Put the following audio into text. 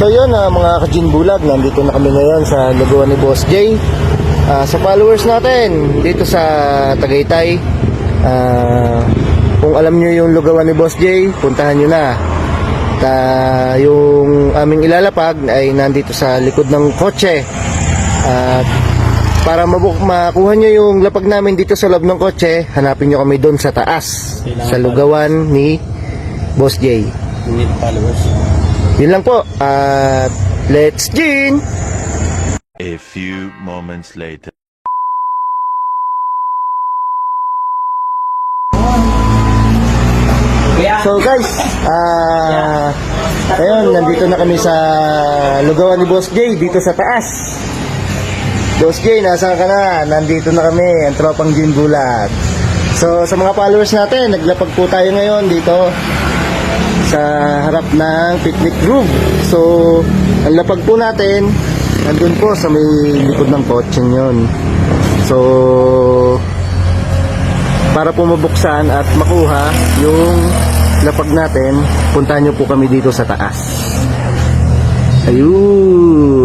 So yun ah, mga kajin bulag, nandito na kami ngayon sa lugawan ni Boss J. Ah, sa followers natin dito sa Tagaytay. ah, kung alam nyo yung lugawan ni Boss J, puntahan nyo na. Ta yung aming ilalapag ay nandito sa likod ng kotse. At para mabuk makuha nyo yung lapag namin dito sa loob ng kotse, hanapin nyo kami doon sa taas. Sa lugawan ni Boss J. Need followers. Yun lang po. At let's gin! A few moments later. So guys, ah ayun, nandito na kami sa lugawan ni Boss J dito sa taas. Boss J, nasaan ka na? Nandito na kami, ang tropang gin bulat. So sa mga followers natin, naglapag po tayo ngayon dito sa harap ng picnic room. So, ang lapag po natin, nandun po sa may likod ng kotse yun. So, para po mabuksan at makuha yung lapag natin, puntahan nyo po kami dito sa taas. Ayun.